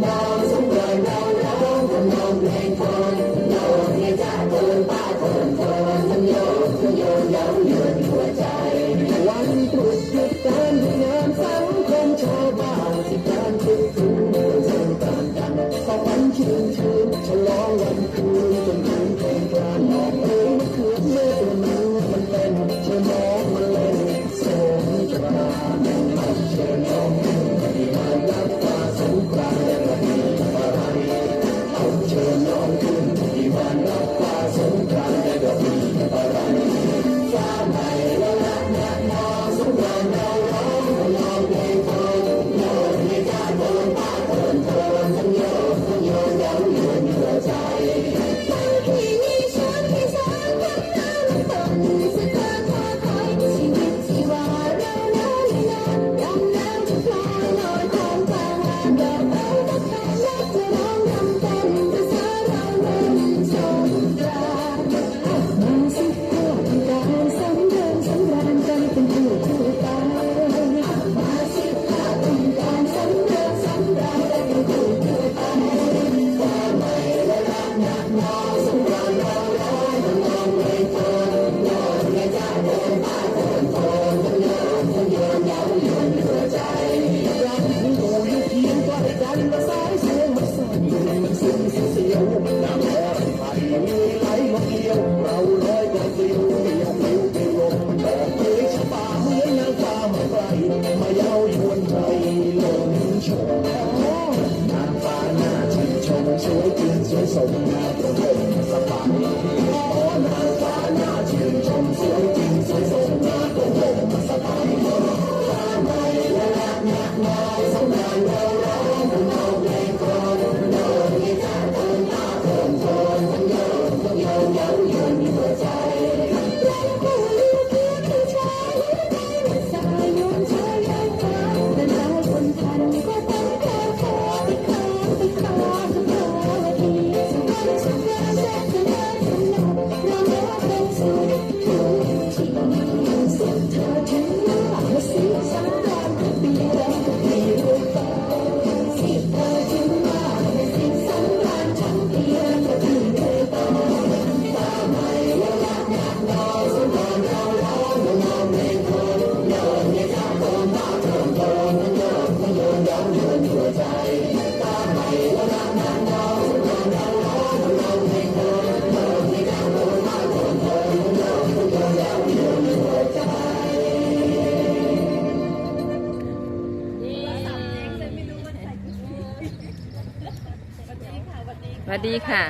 now. นางฟ้าหน้าชื่นชมสวยจริงสวยสมน่าประเสริสบาย วัสดีค่ะ